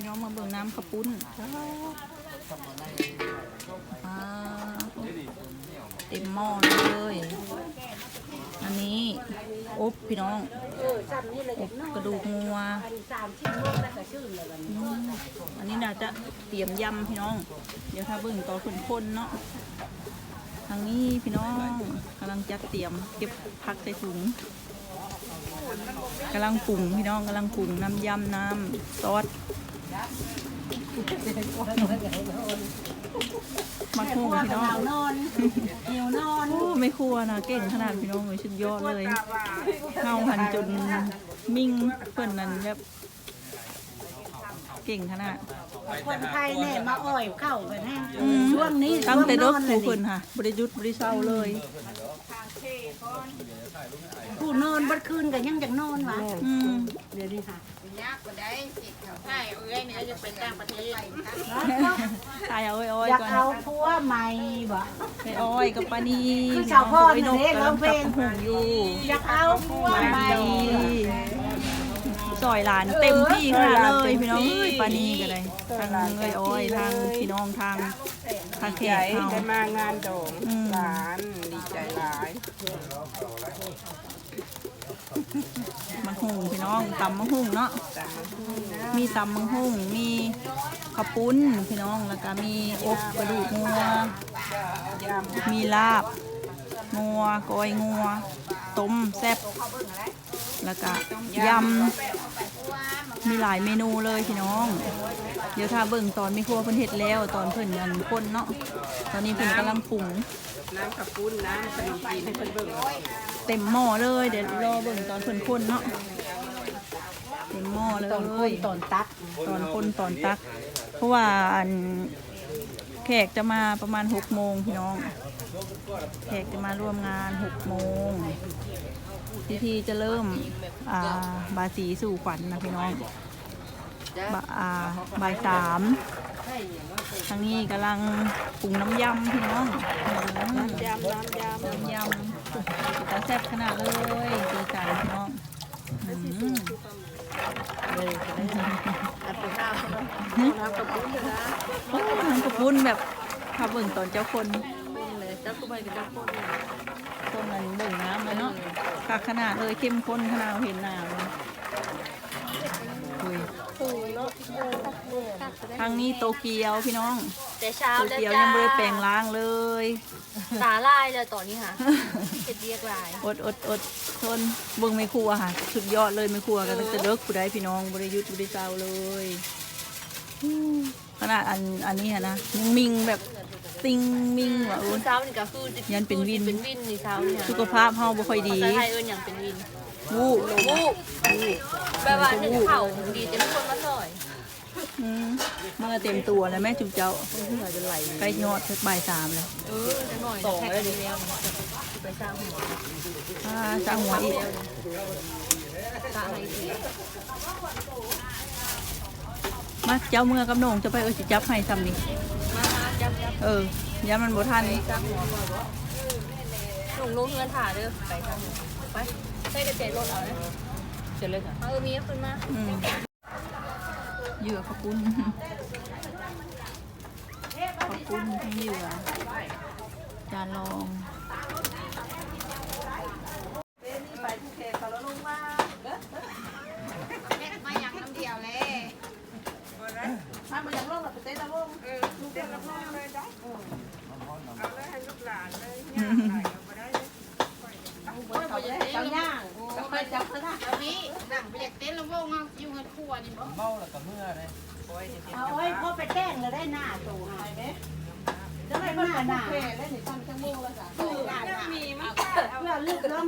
พี่น้องมาเบิ่งน้ำขปุ้นเต็มหม้อเลย อันนี้อบพี่น้องอบกระดูกงัวอันสามชิ้นลูกแล้วก็ชื่นเลยวันนี้อืมอันนี้น่าจะเตรียมยำพี่น้อง เดี๋ยวถ้าเบิ่งตอนคนๆเนาะทางนี้พี่น้องกำลังจัดเตรียมเก็บผักใส่ถุงกำลังปรุงพี่น้องกำลังปรุงน้ำยำน้ำซอส มาคู่พี่น้องเหานอนหิวนอนโอ้ไม่ครัวนะเก่งขนาดพี่น้องเลยชุดยอดเลยเฮาหันจนมิ่งเพื่อนนั้นแบบเก่งขนาดคนไทยเนี่ยมาอ่อยเข้าไปแน่อืมช่วงนี้ตั้งแต่เด็กช่วงนอนผู้เลยเพิ่นค่ะบริยุทธ์บริเศร้าเลยผู้นอนบัดคืนก็ยังอยากนอนวะอืมเดี๋ยวนี้ค่ะ ยากกว่าได้สิเขาใช่เอ้ยเนี่ยจะไปต่างประเทศตายเอาไอ้อ้อยอยากก่อนเอาพัวใหม่บ่ไอ้อ้อยกับปานีคือชาวพ่อไอ้นกเนี่ยกำร้ลัองงเพลจับงหูอยู่อยากเอาพัวใหม่ซอยหลานเต็มที่ขนาดเลยพี่น้องเอ้ยปานีก็ได้ทางเอ้ยอ้อยทางพี่น้องทางทางแขใหญ่กเฮาได้มางานโด่งอืมหลานดีใจหลาย มังหุงพี่น้องตำมังหุงเนาะแต่มันมีตำมังหุงมีข้าวปุ้นพี่น้องแล้วก็มีอบกระดูกงัวยำมีลาบงัวกอยงัวต้มแซ่บแล้วก็ยำมีหลายเมนูเลยพี่น้อง เดี๋ยวถ้าเบิ่งตอนไม่ครัวเพิ่นเฮ็ดแล้ว ตอนเพิ่นยันคนเนาะตอนนี้เพิ่นกำลังปรุงน้ำขับปุ้นน้ำขนมจีนให้เพิ่นเบิ่ง เต็มหม้อเลย เดี๋ยวรอเบิ่งตอนเพิ่นคนเนาะเต็มหม้อเลยตอนคนตอนตักตอนคนตอนตัก เพราะว่าอันแขกจะมาประมาณหกโมงพี่น้อง แขกจะมาร่วมงานหกโมงพิธีจะเริ่มอ่าบายสีสู่ขวัญนะพี่น้องบาอ่าบ่ายสามทางนี้กำลังปรุงน้ำยำพี่น้องน้ำยำน้ำยำน้ำยำ ตาแซ่บขนาดเลยดีใจพี่น้องอืมเลยจะได้อัดไปข้าวเขาเนาะน้ำขับปุ้นเลยนะโอ้น้ำกระปุ้นแบบถ้าเบิ่งตอนเจ้าคนเลยเจ้าก็ไปกับเจ้าคนเลยต้นนั้นเบิ่งน้ำเลยเนาะคักขนาดเลยเข้มข้นขนาดเห็นหน้าเลยอุ้ย ทางนี้โตเกียวพี่น้องแต่เช้าโตแล้วเกียวจ้ายังไม่ได้แปลงล้างเลยตาลายเลยตอนนี้ค่ะเห็ดเรียกลายอดอดอดทนเบิ่งไม่ครัวค่ะสุดยอดเลยไม่ครัวกันตั้งแต่เลิกผู้ใดพี่น้องบริยุทธ์บริเจ้าเลยอืมขนาดอันอันนี้อะนะยังมิงแบบติงมิงว่ะคือุ้อยเช้านี่ก็คือยันเป็นวิน เป็นวินนี่เช้านี่ค่ะสุขภาพเฮาบ่ค่อยดี ภาษาไทยเอิ้นอย่างเป็นวิน วูบลงวูบแบบว่าเห็นเข่าดีจะมีคนมาซอยอืมเมื่อเต็มตัวแล้วแม่จุ๊บเจ้าใกล้ยอดสักบ่ายสามแล้วเออจะหน่อยสองเลยดีแล้วไปสร้างหัวอ่าจ้างหัวอีกตาให้ดีมาเจ้าเมื่อกับโหนงจะไปเออสิจับให้ซ้ำนี่มามาจับจับเออย้ามันบ่ทันสร้างหัวหนุ่มลงเงินถ่าเด้อไปสร้างหัว ไปใส่กระเจี๊ยบรถเอาเลยเสร็จเลยค่ะมาเออมีขึ้นมาอืม เหยื่อขอบคุณขอบคุณทั้งเหยื่อจานรองมาอย่างน้ำเดียวเลยถ้ามันยังร่องกับเต้นละวงเออลูกเต้นละวงเลยได้เอาเลยให้ลูกหลานเลยย่างไหนเอาไปได้เลยเจ้าย่างก็ค่อยจับซะนะเอาพี่หนังไปอยกเต้นแล้ววงเอาอยู่เงินครัวนี่บ่เอาไว้พ่อไปแต้งเลยได้หน้าตัวหายไหมจะได้หน้าหน้ามีมั้งเพื่อลูกร้อง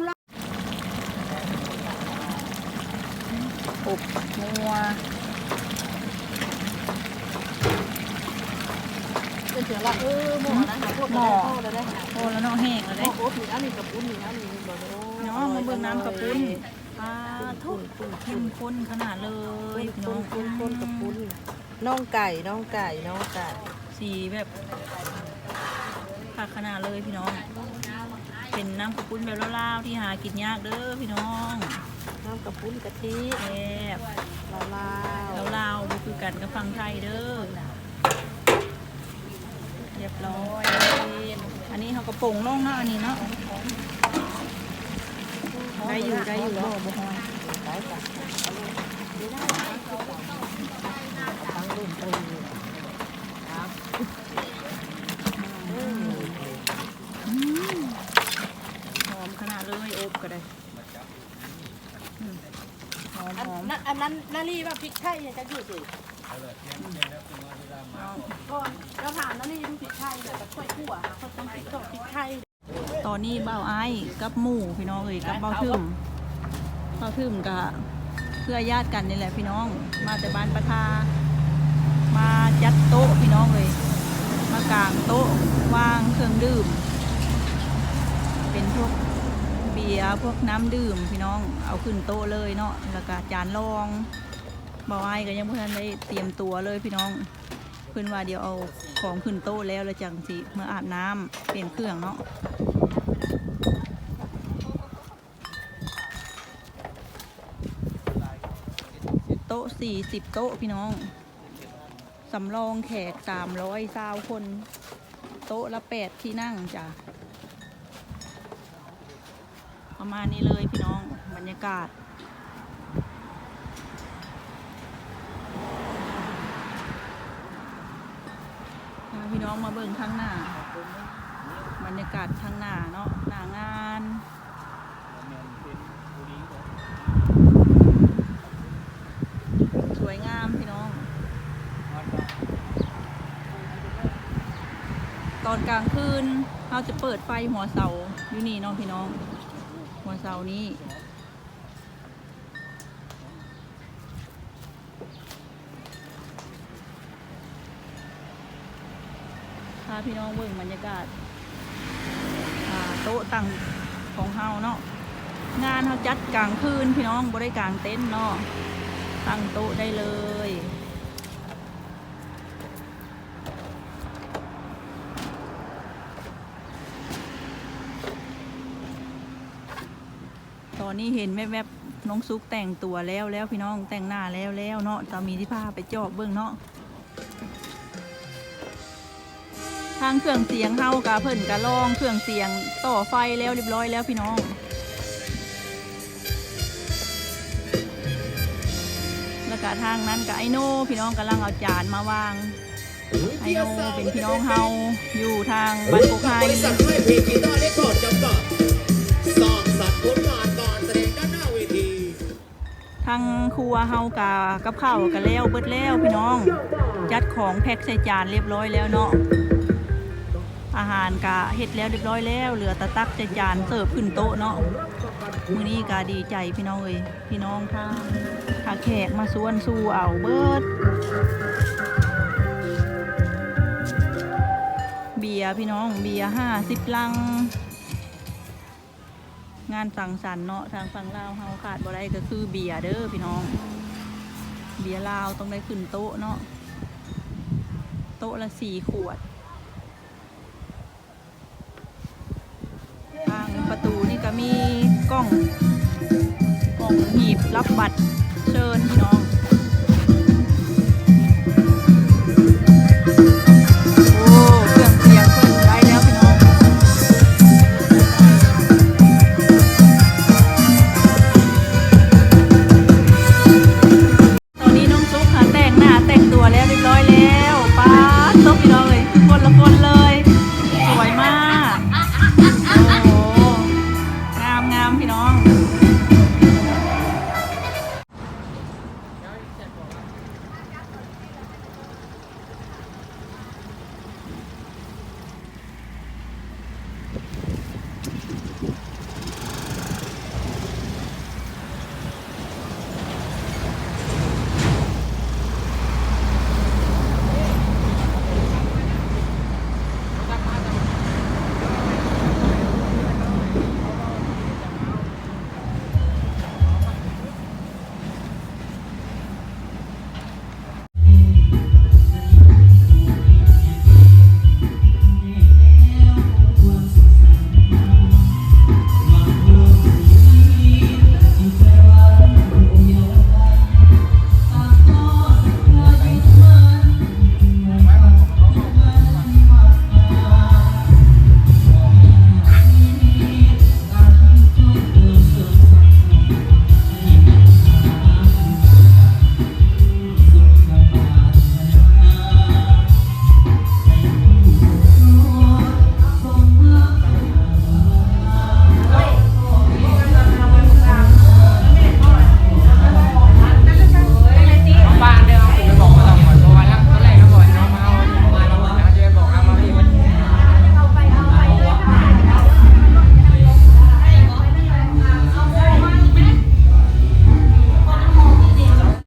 อบงัว เป็นเสือละเออหมอนะคะพวกหม้อเลยได้โอ้แล้วเนาะแห้งแล้วเด้โอ้มีอันนี้กับปุ้นมีอันนี้บอกเลยเนาะมาเบิ่งน้ำกระปุ้นปลาทุกเข้มข้นขนาดเลยพี่น้องปุ้นปุ้นกับปุ้นน้องไก่น้องไก่น้องไก่สีแบบผักขนาดเลยพี่น้อง เป็นน้ำกระปุ้นแบบลาวๆที่หากินยากเด้อพี่น้องน้ำกับปุ้นกะทิแซ่บลาวลาวลาวๆบ่คือกันกับฟังไทยเด้อเรีย บร้อยอันนี้เขากระโปรงล่องเนาะอันนี้เนาะได้อยู่ได้อยู่บ่บ่ฮอยหอมขนาดเลยอบก็ได้อืมหอมหอมอันนั้นนาลีว่าพริกไทยจะอยู่สิ ก่อนเราถามนาลีพริกไทยแต่ค่อยคั่วเขาต้องพริกสดพริกไทยตอนนี้เบาไอ้กับหมู่พี่น้องเอ้ยกับเบาทึมเบาทึมกับเพื่อญาติกันนี่แหละพี่น้อง มาแต่บ้านประทา มาจัดโต๊ะพี่น้องเลยมากางโต๊ะวางเครื่องดื่ม เป็นพวกเบียร์พวกน้ำดื่มพี่น้องเอาขึ้นโต๊ะเลยเนาะแล้วก็จานรอง บาไอ้ก็ยังไม่ทันได้เตรียมตัวเลยพี่น้องเพื่อนว่าเดี๋ยวเอาของขึ้นโต๊ะแล้วแล้วจังสิเมื่ออาบน้ำเปลี่ยนเครื่องเนาะโต๊ะสี่สิบโต๊ะพี่น้องสำรองแขกสามร้อยซาวคน โต๊ะละแปดที่นั่งจ้ะประมาณนี้เลยพี่น้องบรรยากาศ พี่น้องมาเบิ่งข้างหน้า บรรยากาศข้างหน้าเนาะหน้างานสวยงามพี่น้อง ตอนกลางคืนเราจะเปิดไฟหัวเสาอยู่นี่เนาะพี่น้อง หัวเสานี้าพี่น้องเบิ่งบรรยากาศโต๊ะตั้งของเฮาเนาะงานเขาจัดกลางคืนพี่น้องบ่ได้กลางเต็นท์เนาะตั้งโต๊ะได้เลยตอนนี้เห็นแวบๆน้องซุกแต่งตัวแล้วแล้วพี่น้องแต่งหน้าแล้วแล้วเนาะจะมีที่พาไปจอบเบื้องเนาะ ทางเครื่องเสียงเฮากะเพิ่นกะลองเครื่องเสียงต่อไฟแล้วเรียบร้อยแล้วพี่น้องแล้วก็ทางนั้นกับไอโน่พี่น้องกำลังเอาจานมาวางไอโน่เป็นพี่น้องเฮาอยู่ทางบ้านโคกไฮบริษัทไม่ผิดกีตาร์เรคคอร์ดจำกัดสร้างสรรค์ผลงานการแสดงด้านหน้าเวทีทางครัวเฮากะกับข้าวกันแล้วเบิดแล้วพี่น้อง จัดของแพ็คใส่จานเรียบร้อยแล้วเนาะ อาหารกะเฮ็ดแล้วเรียบร้อยแล้ว เหลือตะตักใส่จานเสิร์ฟขึ้นโต๊ะเนาะมื้อนี้กะดีใจพี่น้องเอ้ยพี่น้องท่าถ้าแขกมาสวนสู่เอาเบิด เบียร์พี่น้องเบียร์ห้าสิบลัง งานสังสรรค์เนาะทางฝั่งลาวเฮาขาดบ่ได้ก็คือเบียร์เด้อพี่น้อง เบียร์ลาวต้องได้ขึ้นโต๊ะเนาะ โต๊ะละสี่ขวด มีกล้องกล่องหีบรับบัตรเชิญพี่น้อง